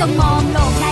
จงมองโลกใน